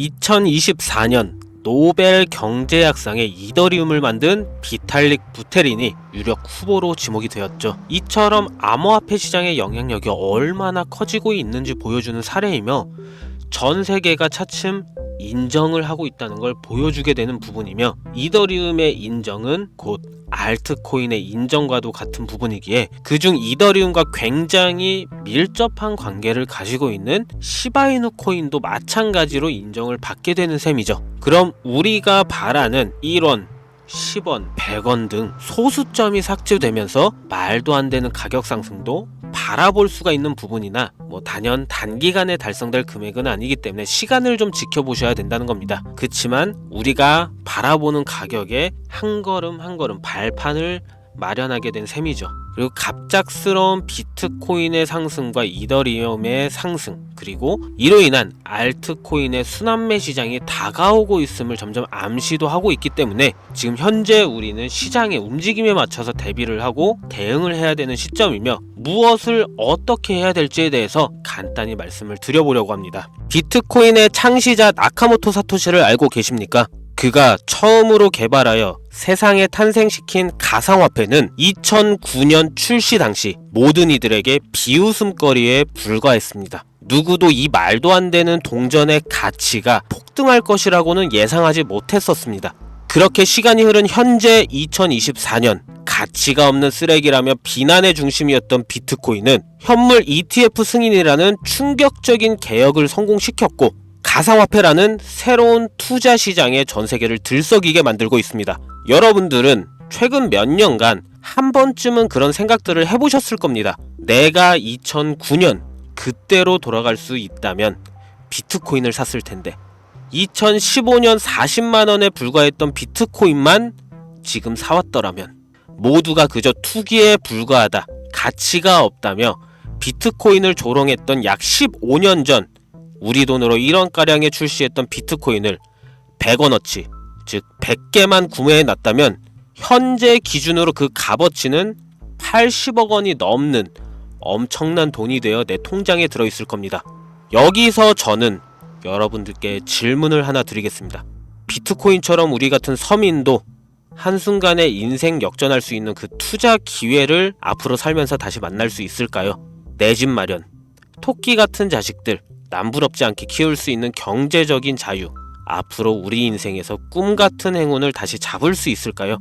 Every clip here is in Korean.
2024년 노벨 경제학상의 이더리움을 만든 비탈릭 부테린이 유력 후보로 지목이 되었죠. 이처럼 암호화폐 시장의 영향력이 얼마나 커지고 있는지 보여주는 사례이며 전 세계가 차츰 인정을 하고 있다는 걸 보여주게 되는 부분이며 이더리움의 인정은 곧 알트코인의 인정과도 같은 부분이기에 그중 이더리움과 굉장히 밀접한 관계를 가지고 있는 시바이누 코인도 마찬가지로 인정을 받게 되는 셈이죠. 그럼 우리가 바라는 1원, 10원, 100원 등 소수점이 삭제되면서 말도 안 되는 가격 상승도 바라볼 수가 있는 부분이나 뭐 단연 단기간에 달성될 금액은 아니기 때문에 시간을 좀 지켜보셔야 된다는 겁니다. 그렇지만 우리가 바라보는 가격에 한 걸음 한 걸음 발판을 마련하게 된 셈이죠. 그리고 갑작스러운 비트코인의 상승과 이더리움의 상승 그리고 이로 인한 알트코인의 순환매 시장이 다가오고 있음을 점점 암시도 하고 있기 때문에 지금 현재 우리는 시장의 움직임에 맞춰서 대비를 하고 대응을 해야 되는 시점이며 무엇을 어떻게 해야 될지에 대해서 간단히 말씀을 드려보려고 합니다. 비트코인의 창시자 나카모토 사토시를 알고 계십니까? 그가 처음으로 개발하여 세상에 탄생시킨 가상화폐는 2009년 출시 당시 모든 이들에게 비웃음거리에 불과했습니다. 누구도 이 말도 안 되는 동전의 가치가 폭등할 것이라고는 예상하지 못했었습니다. 그렇게 시간이 흐른 현재 2024년 가치가 없는 쓰레기라며 비난의 중심이었던 비트코인은 현물 ETF 승인이라는 충격적인 개혁을 성공시켰고 가상화폐라는 새로운 투자 시장의 전 세계를 들썩이게 만들고 있습니다. 여러분들은 최근 몇 년간 한 번쯤은 그런 생각들을 해보셨을 겁니다. 내가 2009년 그때로 돌아갈 수 있다면 비트코인을 샀을 텐데 2015년 40만 원에 불과했던 비트코인만 지금 사왔더라면 모두가 그저 투기에 불과하다 가치가 없다며 비트코인을 조롱했던 약 15년 전 우리 돈으로 1원가량에 출시했던 비트코인을 100원어치, 즉 100개만 구매해 놨다면 현재 기준으로 그 값어치는 80억 원이 넘는 엄청난 돈이 되어 내 통장에 들어있을 겁니다. 여기서 저는 여러분들께 질문을 하나 드리겠습니다. 비트코인처럼 우리 같은 서민도 한순간에 인생 역전할 수 있는 그 투자 기회를 앞으로 살면서 다시 만날 수 있을까요? 내 집 마련, 토끼 같은 자식들, 남부럽지 않게 키울 수 있는 경제적인 자유, 앞으로 우리 인생에서 꿈 같은 행운을 다시 잡을 수 있을까요?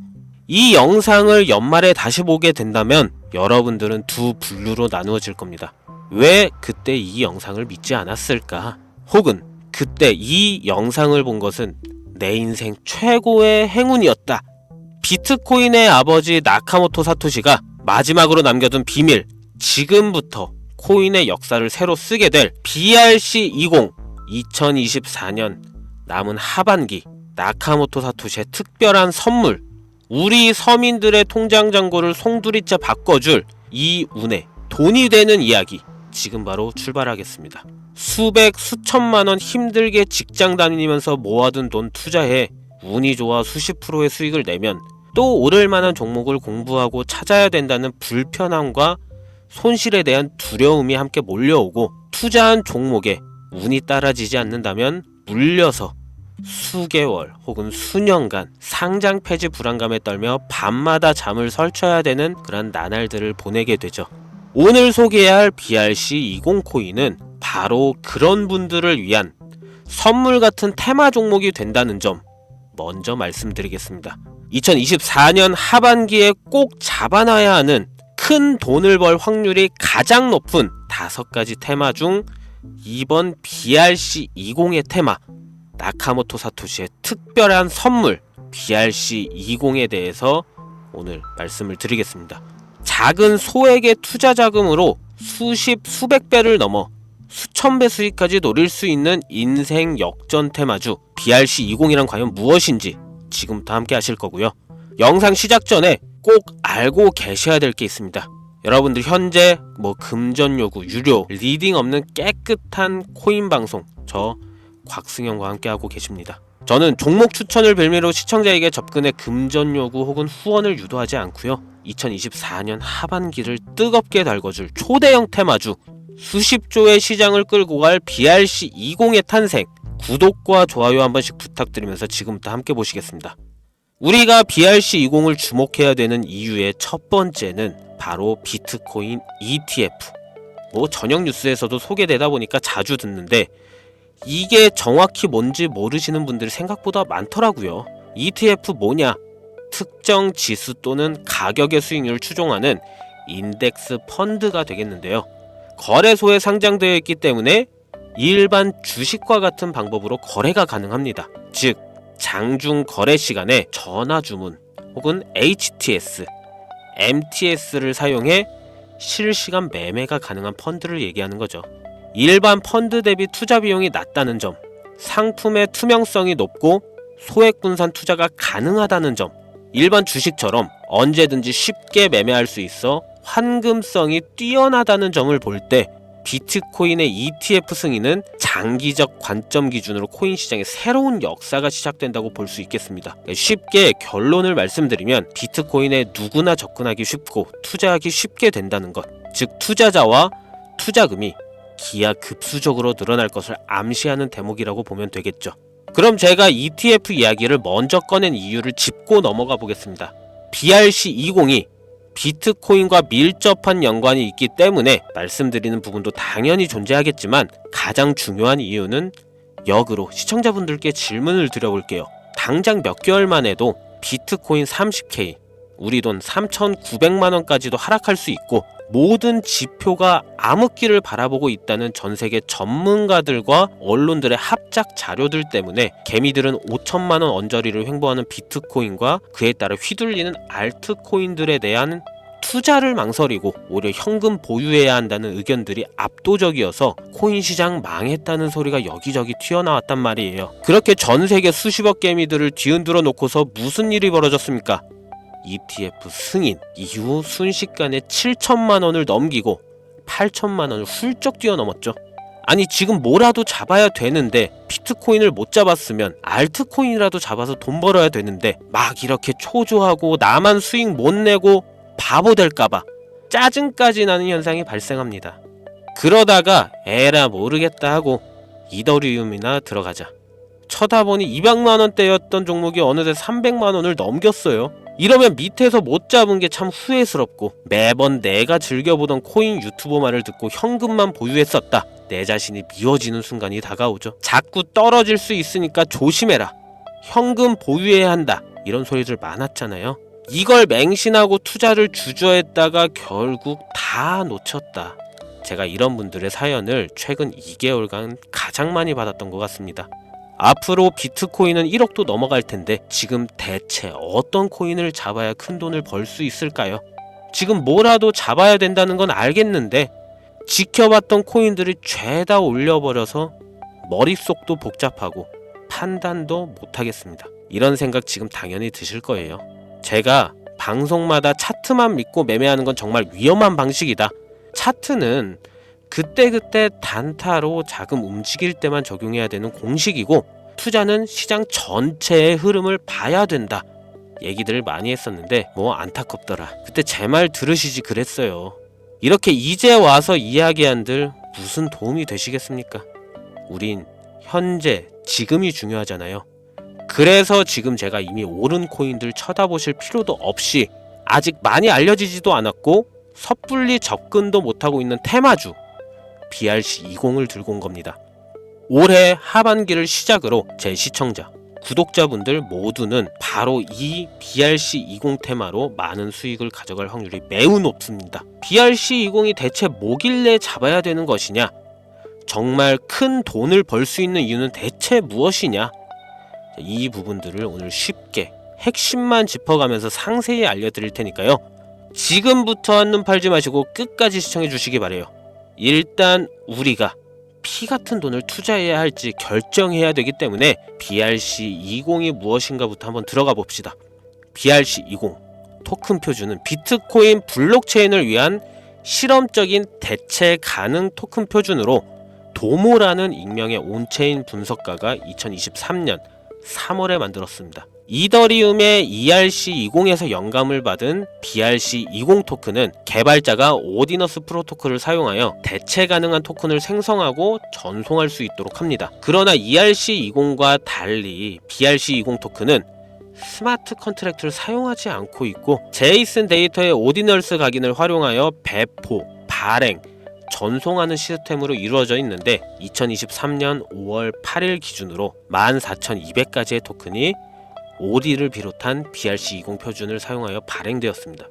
이 영상을 연말에 다시 보게 된다면 여러분들은 두 분류로 나누어질 겁니다. 왜 그때 이 영상을 믿지 않았을까? 혹은 그때 이 영상을 본 것은 내 인생 최고의 행운이었다. 비트코인의 아버지 나카모토 사토시가 마지막으로 남겨둔 비밀. 지금부터 코인의 역사를 새로 쓰게 될 BRC20 2024년 남은 하반기 나카모토 사토시의 특별한 선물 우리 서민들의 통장 잔고를 송두리째 바꿔줄 이 운에 돈이 되는 이야기 지금 바로 출발하겠습니다. 수백 수천만 원 힘들게 직장 다니면서 모아둔 돈 투자해 운이 좋아 수십 프로의 수익을 내면 또 오를 만한 종목을 공부하고 찾아야 된다는 불편함과 손실에 대한 두려움이 함께 몰려오고 투자한 종목에 운이 따라지지 않는다면 물려서 수개월 혹은 수년간 상장 폐지 불안감에 떨며 밤마다 잠을 설쳐야 되는 그런 나날들을 보내게 되죠. 오늘 소개할 BRC20 코인은 바로 그런 분들을 위한 선물 같은 테마 종목이 된다는 점 먼저 말씀드리겠습니다. 2024년 하반기에 꼭 잡아놔야 하는 큰 돈을 벌 확률이 가장 높은 다섯 가지 테마 중 이번 BRC20의 테마 나카모토 사토시의 특별한 선물 BRC20에 대해서 오늘 말씀을 드리겠습니다. 작은 소액의 투자 자금으로 수십 수백 배를 넘어 수천 배 수익까지 노릴 수 있는 인생 역전 테마주 BRC20이란 과연 무엇인지 지금부터 함께 하실 거고요. 영상 시작 전에 꼭 알고 계셔야 될 게 있습니다. 여러분들 현재 뭐 금전 요구, 유료, 리딩 없는 깨끗한 코인 방송 저 곽승영과 함께하고 계십니다. 저는 종목 추천을 빌미로 시청자에게 접근해 금전 요구 혹은 후원을 유도하지 않고요. 2024년 하반기를 뜨겁게 달궈줄 초대형 테마주 수십 조의 시장을 끌고 갈 BRC20의 탄생 구독과 좋아요 한 번씩 부탁드리면서 지금부터 함께 보시겠습니다. 우리가 BRC20을 주목해야 되는 이유의 첫 번째는 바로 비트코인 ETF. 뭐 저녁 뉴스에서도 소개되다 보니까 자주 듣는데 이게 정확히 뭔지 모르시는 분들이 생각보다 많더라고요. ETF 뭐냐? 특정 지수 또는 가격의 수익률을 추종하는 인덱스 펀드가 되겠는데요. 거래소에 상장되어 있기 때문에 일반 주식과 같은 방법으로 거래가 가능합니다. 즉, 장중 거래 시간에 전화 주문 혹은 HTS, MTS를 사용해 실시간 매매가 가능한 펀드를 얘기하는 거죠. 일반 펀드 대비 투자 비용이 낮다는 점, 상품의 투명성이 높고 소액 분산 투자가 가능하다는 점, 일반 주식처럼 언제든지 쉽게 매매할 수 있어 환금성이 뛰어나다는 점을 볼 때 비트코인의 ETF 승인은 장기적 관점 기준으로 코인 시장의 새로운 역사가 시작된다고 볼 수 있겠습니다. 쉽게 결론을 말씀드리면 비트코인에 누구나 접근하기 쉽고 투자하기 쉽게 된다는 것, 즉 투자자와 투자금이 기하 급수적으로 늘어날 것을 암시하는 대목이라고 보면 되겠죠. 그럼 제가 ETF 이야기를 먼저 꺼낸 이유를 짚고 넘어가 보겠습니다. BRC20이 비트코인과 밀접한 연관이 있기 때문에 말씀드리는 부분도 당연히 존재하겠지만 가장 중요한 이유는 역으로 시청자분들께 질문을 드려볼게요. 당장 몇 개월만 해도 비트코인 30K, 우리 돈 3,900만원까지도 하락할 수 있고 모든 지표가 암흑기를 바라보고 있다는 전 세계 전문가들과 언론들의 합작 자료들 때문에 개미들은 5천만 원 언저리를 횡보하는 비트코인과 그에 따라 휘둘리는 알트코인들에 대한 투자를 망설이고 오히려 현금 보유해야 한다는 의견들이 압도적이어서 코인 시장 망했다는 소리가 여기저기 튀어나왔단 말이에요. 그렇게 전 세계 수십억 개미들을 뒤흔들어 놓고서 무슨 일이 벌어졌습니까? ETF 승인 이후 순식간에 7천만 원을 넘기고 8천만 원을 훌쩍 뛰어넘었죠. 아니 지금 뭐라도 잡아야 되는데 비트코인을 못 잡았으면 알트코인이라도 잡아서 돈 벌어야 되는데 막 이렇게 초조하고 나만 수익 못 내고 바보 될까봐 짜증까지 나는 현상이 발생합니다. 그러다가 에라 모르겠다 하고 이더리움이나 들어가자. 쳐다보니 200만 원대였던 종목이 어느새 300만 원을 넘겼어요. 이러면 밑에서 못 잡은 게 참 후회스럽고 매번 내가 즐겨보던 코인 유튜버 말을 듣고 현금만 보유했었다. 내 자신이 미워지는 순간이 다가오죠. 자꾸 떨어질 수 있으니까 조심해라. 현금 보유해야 한다. 이런 소리들 많았잖아요. 이걸 맹신하고 투자를 주저했다가 결국 다 놓쳤다. 제가 이런 분들의 사연을 최근 2개월간 가장 많이 받았던 것 같습니다. 앞으로 비트코인은 1억도 넘어갈 텐데 지금 대체 어떤 코인을 잡아야 큰 돈을 벌 수 있을까요? 지금 뭐라도 잡아야 된다는 건 알겠는데 지켜봤던 코인들이 죄다 올려버려서 머릿속도 복잡하고 판단도 못하겠습니다. 이런 생각 지금 당연히 드실 거예요. 제가 방송마다 차트만 믿고 매매하는 건 정말 위험한 방식이다. 차트는 그때그때 단타로 자금 움직일 때만 적용해야 되는 공식이고 투자는 시장 전체의 흐름을 봐야 된다. 얘기들을 많이 했었는데 뭐 안타깝더라. 그때 제 말 들으시지 그랬어요. 이렇게 이제 와서 이야기한들 무슨 도움이 되시겠습니까? 우린 현재 지금이 중요하잖아요. 그래서 지금 제가 이미 오른 코인들 쳐다보실 필요도 없이 아직 많이 알려지지도 않았고 섣불리 접근도 못하고 있는 테마주 BRC20을 들고 온 겁니다. 올해 하반기를 시작으로 제 시청자, 구독자분들 모두는 바로 이 BRC20 테마로 많은 수익을 가져갈 확률이 매우 높습니다. BRC20이 대체 뭐길래 잡아야 되는 것이냐? 정말 큰 돈을 벌 수 있는 이유는 대체 무엇이냐? 이 부분들을 오늘 쉽게 핵심만 짚어가면서 상세히 알려드릴 테니까요. 지금부터 한눈 팔지 마시고 끝까지 시청해 주시기 바래요. 일단 우리가 피 같은 돈을 투자해야 할지 결정해야 되기 때문에 BRC20이 무엇인가부터 한번 들어가 봅시다. BRC20 토큰 표준은 비트코인 블록체인을 위한 실험적인 대체 가능 토큰 표준으로 도모라는 익명의 온체인 분석가가 2023년 3월에 만들었습니다. 이더리움의 ERC20에서 영감을 받은 BRC20 토큰은 개발자가 오디너스 프로토콜을 사용하여 대체 가능한 토큰을 생성하고 전송할 수 있도록 합니다. 그러나 ERC20과 달리 BRC20 토큰은 스마트 컨트랙트를 사용하지 않고 있고 제이슨 데이터의 오디널스 각인을 활용하여 배포, 발행, 전송하는 시스템으로 이루어져 있는데 2023년 5월 8일 기준으로 14,200가지의 토큰이 오디를 비롯한 BRC20 표준을 사용하여 발행되었습니다.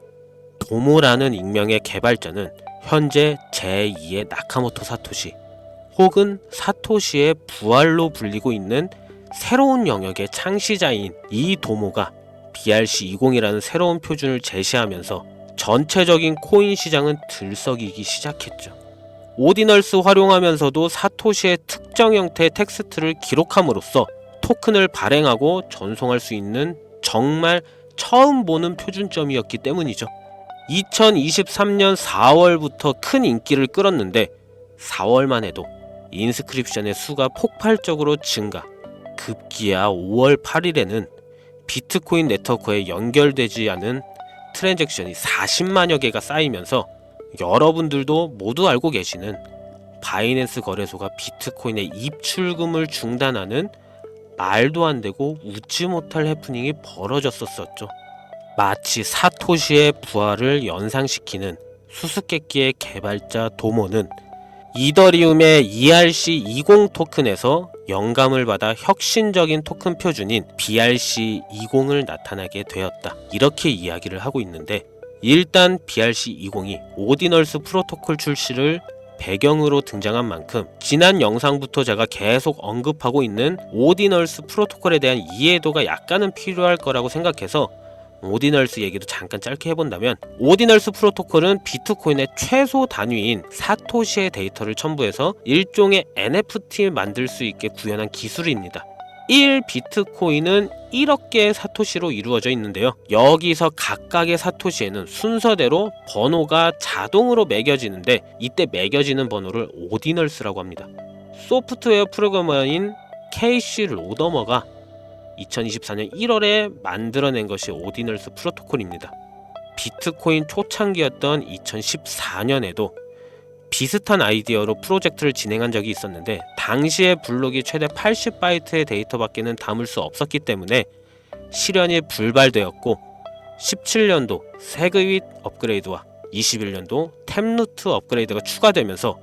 도모라는 익명의 개발자는 현재 제2의 나카모토 사토시 혹은 사토시의 부활로 불리고 있는 새로운 영역의 창시자인 이 도모가 BRC20이라는 새로운 표준을 제시하면서 전체적인 코인 시장은 들썩이기 시작했죠. 오디널스 활용하면서도 사토시의 특정 형태의 텍스트를 기록함으로써 토큰을 발행하고 전송할 수 있는 정말 처음 보는 표준점이었기 때문이죠. 2023년 4월부터 큰 인기를 끌었는데 4월만 해도 인스크립션의 수가 폭발적으로 증가. 급기야 5월 8일에는 비트코인 네트워크에 연결되지 않은 트랜잭션이 40만여 개가 쌓이면서 여러분들도 모두 알고 계시는 바이낸스 거래소가 비트코인의 입출금을 중단하는 말도 안 되고 웃지 못할 해프닝이 벌어졌었었죠. 마치 사토시의 부활을 연상시키는 수수께끼의 개발자 도모는 이더리움의 ERC20 토큰에서 영감을 받아 혁신적인 토큰 표준인 BRC20을 나타나게 되었다. 이렇게 이야기를 하고 있는데 일단 BRC20이 오디널스 프로토콜 출시를 배경으로 등장한 만큼 지난 영상부터 제가 계속 언급하고 있는 오디널스 프로토콜에 대한 이해도가 약간은 필요할 거라고 생각해서 오디널스 얘기도 잠깐 짧게 해본다면 오디널스 프로토콜은 비트코인의 최소 단위인 사토시의 데이터를 첨부해서 일종의 NFT를 만들 수 있게 구현한 기술입니다. 1 비트코인은 1억 개의 사토시로 이루어져 있는데요. 여기서 각각의 사토시에는 순서대로 번호가 자동으로 매겨지는데 이때 매겨지는 번호를 오디널스라고 합니다. 소프트웨어 프로그래머인 케이시 로더머가 2024년 1월에 만들어낸 것이 오디널스 프로토콜입니다. 비트코인 초창기였던 2014년에도 비슷한 아이디어로 프로젝트를 진행한 적이 있었는데 당시의 블록이 최대 80바이트의 데이터밖에는 담을 수 없었기 때문에 실현이 불발되었고 17년도 세그윗 업그레이드와 21년도 템루트 업그레이드가 추가되면서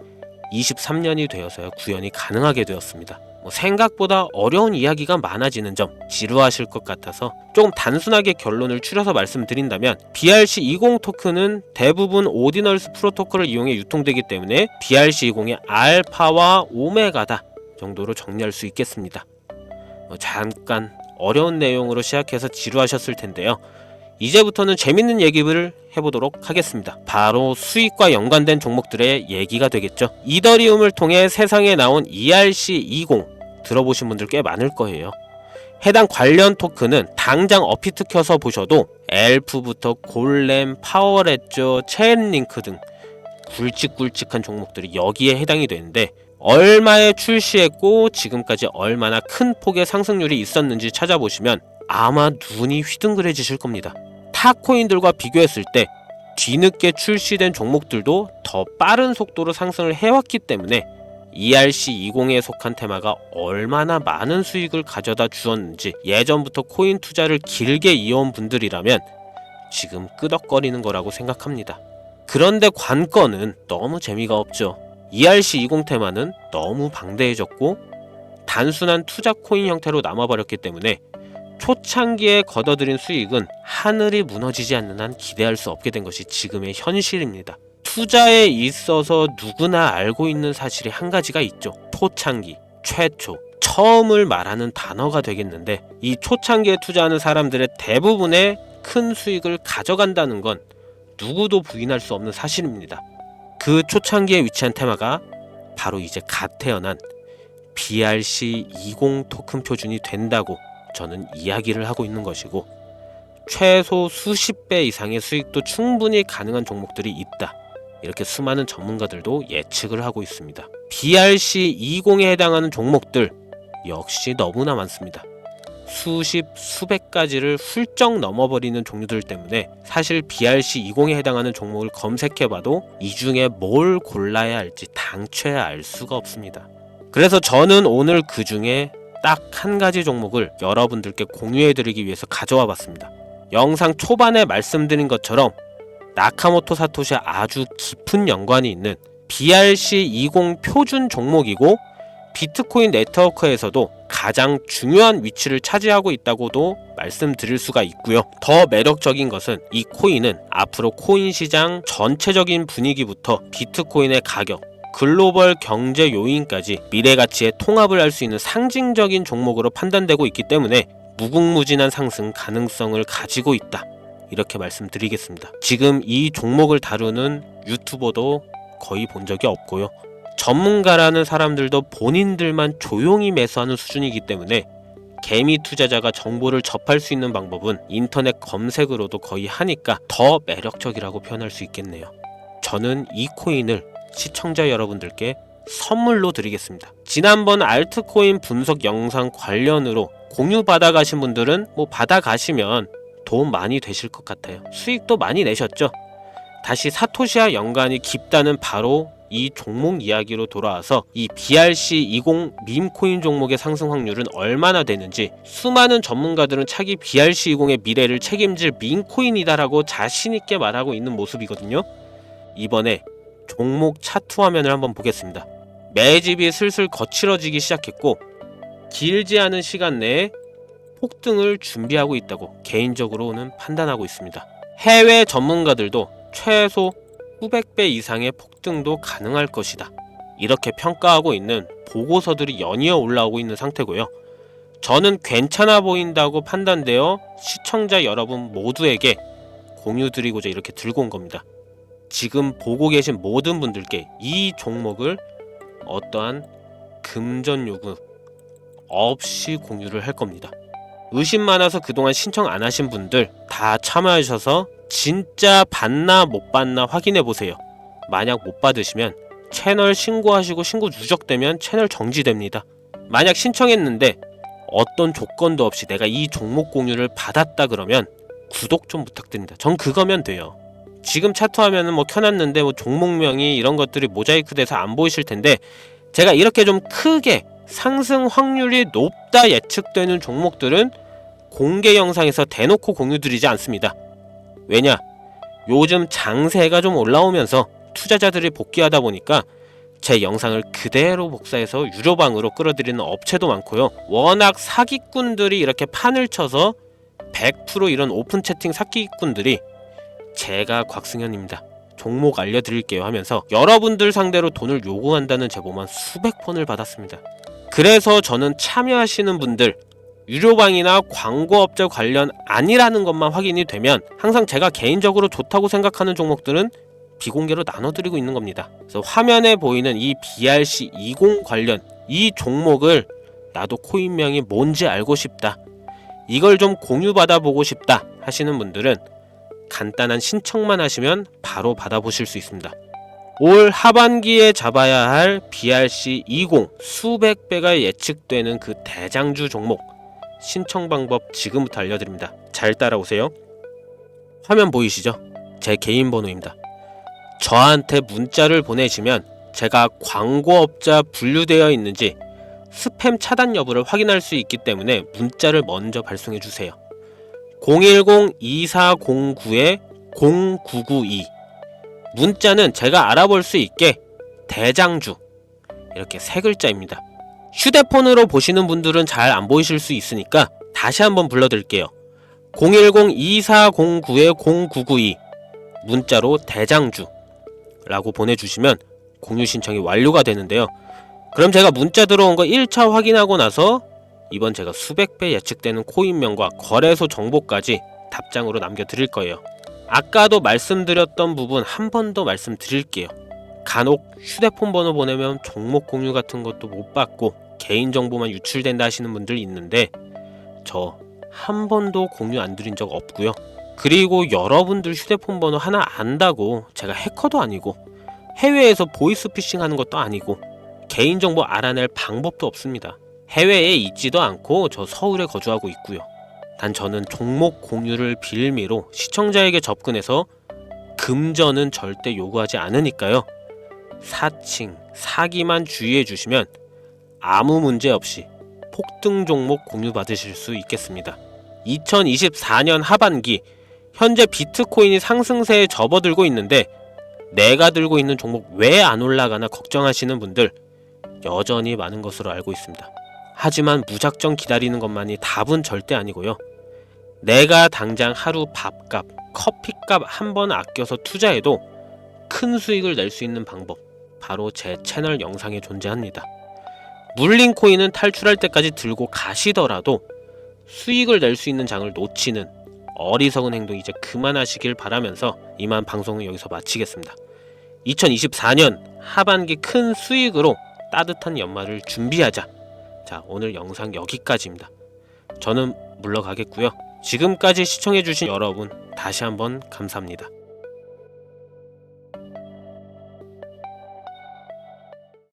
23년이 되어서야 구현이 가능하게 되었습니다. 뭐 생각보다 어려운 이야기가 많아지는 점 지루하실 것 같아서 조금 단순하게 결론을 추려서 말씀드린다면 BRC20 토큰은 대부분 오디널스 프로토콜을 이용해 유통되기 때문에 BRC20의 알파와 오메가다 정도로 정리할 수 있겠습니다. 뭐 잠깐 어려운 내용으로 시작해서 지루하셨을 텐데요. 이제부터는 재밌는 얘기를 해보도록 하겠습니다. 바로 수익과 연관된 종목들의 얘기가 되겠죠. 이더리움을 통해 세상에 나온 ERC20 들어보신 분들 꽤 많을 거예요. 해당 관련 토큰은 당장 어피트 켜서 보셔도 엘프부터 골렘, 파워레죠, 체인링크 등 굵직굵직한 종목들이 여기에 해당이 되는데 얼마에 출시했고 지금까지 얼마나 큰 폭의 상승률이 있었는지 찾아보시면 아마 눈이 휘둥그레지실 겁니다. 타 코인들과 비교했을 때 뒤늦게 출시된 종목들도 더 빠른 속도로 상승을 해왔기 때문에 ERC20에 속한 테마가 얼마나 많은 수익을 가져다 주었는지 예전부터 코인 투자를 길게 이어온 분들이라면 지금 끄덕거리는 거라고 생각합니다. 그런데 관건은 너무 재미가 없죠. ERC20 테마는 너무 방대해졌고 단순한 투자 코인 형태로 남아버렸기 때문에 초창기에 걷어들인 수익은 하늘이 무너지지 않는 한 기대할 수 없게 된 것이 지금의 현실입니다. 투자에 있어서 누구나 알고 있는 사실이 한 가지가 있죠. 초창기, 최초, 처음을 말하는 단어가 되겠는데 이 초창기에 투자하는 사람들의 대부분의 큰 수익을 가져간다는 건 누구도 부인할 수 없는 사실입니다. 그 초창기에 위치한 테마가 바로 이제 갓 태어난 BRC20 토큰 표준이 된다고 저는 이야기를 하고 있는 것이고 최소 수십 배 이상의 수익도 충분히 가능한 종목들이 있다. 이렇게 수많은 전문가들도 예측을 하고 있습니다. BRC20에 해당하는 종목들 역시 너무나 많습니다. 수십, 수백 가지를 훌쩍 넘어버리는 종류들 때문에 사실 BRC20에 해당하는 종목을 검색해봐도 이 중에 뭘 골라야 할지 당최 알 수가 없습니다. 그래서 저는 오늘 그 중에 딱 한 가지 종목을 여러분들께 공유해드리기 위해서 가져와 봤습니다. 영상 초반에 말씀드린 것처럼 나카모토 사토시와 아주 깊은 연관이 있는 BRC20 표준 종목이고 비트코인 네트워크에서도 가장 중요한 위치를 차지하고 있다고도 말씀드릴 수가 있고요. 더 매력적인 것은 이 코인은 앞으로 코인 시장 전체적인 분위기부터 비트코인의 가격, 글로벌 경제 요인까지 미래 가치에 통합을 할 수 있는 상징적인 종목으로 판단되고 있기 때문에 무궁무진한 상승 가능성을 가지고 있다. 이렇게 말씀드리겠습니다. 지금 이 종목을 다루는 유튜버도 거의 본 적이 없고요. 전문가라는 사람들도 본인들만 조용히 매수하는 수준이기 때문에 개미 투자자가 정보를 접할 수 있는 방법은 인터넷 검색으로도 거의 하니까 더 매력적이라고 표현할 수 있겠네요. 저는 이 코인을 시청자 여러분들께 선물로 드리겠습니다. 지난번 알트코인 분석 영상 관련으로 공유 받아가신 분들은 뭐 받아가시면 도움 많이 되실 것 같아요. 수익도 많이 내셨죠? 다시 사토시와 연관이 깊다는 바로 이 종목 이야기로 돌아와서 이 BRC20 밈코인 종목의 상승 확률은 얼마나 되는지 수많은 전문가들은 차기 BRC20의 미래를 책임질 밈코인이다라고 자신있게 말하고 있는 모습이거든요. 이번에 종목 차트 화면을 한번 보겠습니다. 매집이 슬슬 거칠어지기 시작했고 길지 않은 시간 내에 폭등을 준비하고 있다고 개인적으로는 판단하고 있습니다. 해외 전문가들도 최소 수백 배 이상의 폭등도 가능할 것이다. 이렇게 평가하고 있는 보고서들이 연이어 올라오고 있는 상태고요. 저는 괜찮아 보인다고 판단되어 시청자 여러분 모두에게 공유드리고자 이렇게 들고 온 겁니다. 지금 보고 계신 모든 분들께 이 종목을 어떠한 금전 요구 없이 공유를 할 겁니다. 의심 많아서 그동안 신청 안 하신 분들 다 참여하셔서 진짜 받나 못 받나 확인해 보세요. 만약 못 받으시면 채널 신고하시고 신고 누적되면 채널 정지됩니다. 만약 신청했는데 어떤 조건도 없이 내가 이 종목 공유를 받았다 그러면 구독 좀 부탁드립니다. 전 그거면 돼요. 지금 차트 화면은 뭐 켜놨는데 뭐 종목명이 이런 것들이 모자이크 돼서 안 보이실 텐데 제가 이렇게 좀 크게 상승 확률이 높다 예측되는 종목들은 공개 영상에서 대놓고 공유드리지 않습니다. 왜냐? 요즘 장세가 좀 올라오면서 투자자들이 복귀하다 보니까 제 영상을 그대로 복사해서 유료방으로 끌어들이는 업체도 많고요. 워낙 사기꾼들이 이렇게 판을 쳐서 100% 이런 오픈 채팅 사기꾼들이 제가 곽승현입니다. 종목 알려드릴게요 하면서 여러분들 상대로 돈을 요구한다는 제보만 수백 번을 받았습니다. 그래서 저는 참여하시는 분들 유료방이나 광고업체 관련 아니라는 것만 확인이 되면 항상 제가 개인적으로 좋다고 생각하는 종목들은 비공개로 나눠드리고 있는 겁니다. 그래서 화면에 보이는 이 BRC20 관련 이 종목을 나도 코인명이 뭔지 알고 싶다. 이걸 좀 공유받아 보고 싶다 하시는 분들은 간단한 신청만 하시면 바로 받아보실 수 있습니다. 올 하반기에 잡아야 할 BRC20 수백 배가 예측되는 그 대장주 종목 신청 방법 지금부터 알려드립니다. 잘 따라오세요. 화면 보이시죠? 제 개인 번호입니다. 저한테 문자를 보내시면 제가 광고업자 분류되어 있는지 스팸 차단 여부를 확인할 수 있기 때문에 문자를 먼저 발송해 주세요. 010-2409-0992 문자는 제가 알아볼 수 있게 대장주 이렇게 세 글자입니다. 휴대폰으로 보시는 분들은 잘 안 보이실 수 있으니까 다시 한번 불러드릴게요. 010-2409-0992 문자로 대장주 라고 보내주시면 공유 신청이 완료가 되는데요. 그럼 제가 문자 들어온 거 1차 확인하고 나서 이번 제가 수백 배 예측되는 코인명과 거래소 정보까지 답장으로 남겨드릴 거예요. 아까도 말씀드렸던 부분 한 번 더 말씀드릴게요. 간혹 휴대폰 번호 보내면 종목 공유 같은 것도 못 받고 개인정보만 유출된다 하시는 분들 있는데 저 한 번도 공유 안 드린 적 없고요. 그리고 여러분들 휴대폰 번호 하나 안다고 제가 해커도 아니고 해외에서 보이스피싱 하는 것도 아니고 개인정보 알아낼 방법도 없습니다. 해외에 있지도 않고 저 서울에 거주하고 있고요. 단 저는 종목 공유를 빌미로 시청자에게 접근해서 금전은 절대 요구하지 않으니까요. 사칭, 사기만 주의해 주시면 아무 문제 없이 폭등 종목 공유 받으실 수 있겠습니다. 2024년 하반기 현재 비트코인이 상승세에 접어들고 있는데 내가 들고 있는 종목 왜 안 올라가나 걱정하시는 분들 여전히 많은 것으로 알고 있습니다. 하지만 무작정 기다리는 것만이 답은 절대 아니고요. 내가 당장 하루 밥값, 커피값 한 번 아껴서 투자해도 큰 수익을 낼 수 있는 방법 바로 제 채널 영상에 존재합니다. 물린 코인은 탈출할 때까지 들고 가시더라도 수익을 낼 수 있는 장을 놓치는 어리석은 행동 이제 그만하시길 바라면서 이만 방송을 여기서 마치겠습니다. 2024년 하반기 큰 수익으로 따뜻한 연말을 준비하자. 자, 오늘 영상 여기까지입니다. 저는 물러가겠고요. 지금까지 시청해주신 여러분 다시 한번 감사합니다.